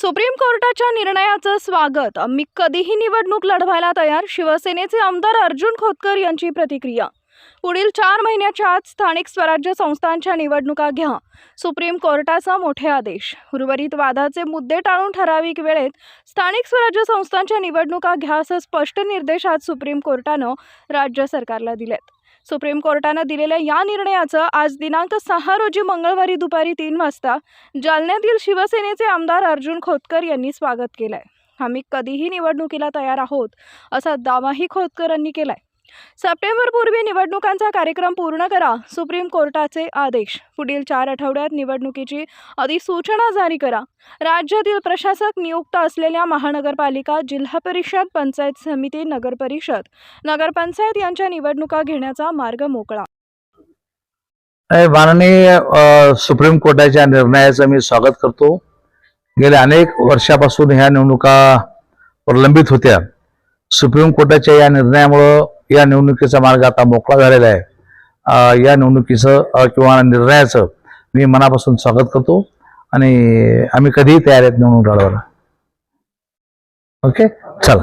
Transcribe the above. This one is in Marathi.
सुप्रीम कोर्टाच्या निर्णयाचं स्वागत. मी कधीही निवडणूक लढवायला तयार शिवसेनेचे आमदार अर्जुन खोतकर यांची प्रतिक्रिया. पुढील चार महिन्याच्या आत स्थानिक स्वराज्य संस्थांच्या निवडणुका घ्या. सुप्रीम कोर्टाचा मोठे आदेश. उर्वरित वादाचे मुद्दे टाळून ठराविक वेळेत स्थानिक स्वराज्य संस्थांच्या निवडणुका घ्या असं स्पष्ट निर्देश आज सुप्रीम कोर्टानं राज्य सरकारला दिलेत. सुप्रीम कोर्टानं दिलेल्या या निर्णयाचं आज दिनांक सहा रोजी मंगळवारी दुपारी तीन वाजता जालन्यातील शिवसेनेचे आमदार अर्जुन खोतकर यांनी स्वागत केलंय. आम्ही कधीही निवडणुकीला तयार आहोत असा दावाही खोतकरांनी केलाय. सप्टेंबरपूर्वी निवडणुकांचा कार्यक्रम पूर्ण करा सुप्रीम कोर्टाचे आदेश. पुढील चार आठवड्यात निवडणुकीची अधिसूचना जारी करा. राज्यातील प्रशासक नियुक्त असलेल्या महानगरपालिका जिल्हा परिषद पंचायत समिती नगरपरिषद नगरपंचायत यांच्या निवडणुका घेण्याचा मार्ग मोकळा. माननीय सुप्रीम कोर्टाच्या निर्णयाचं मी स्वागत करतो. गेल्या अनेक वर्षापासून ह्या निवडणुका प्रलंबित होत्या. सुप्रीम कोर्टाच्या या निर्णयामुळं या निवडणुकीचा मार्ग आता मोकळा झालेला आहे. या निवडणुकीचं किंवा निर्णयाचं मी मनापासून स्वागत करतो आणि आम्ही कधीही तयार आहेत निवडणूक लढवायला. ओके? चला.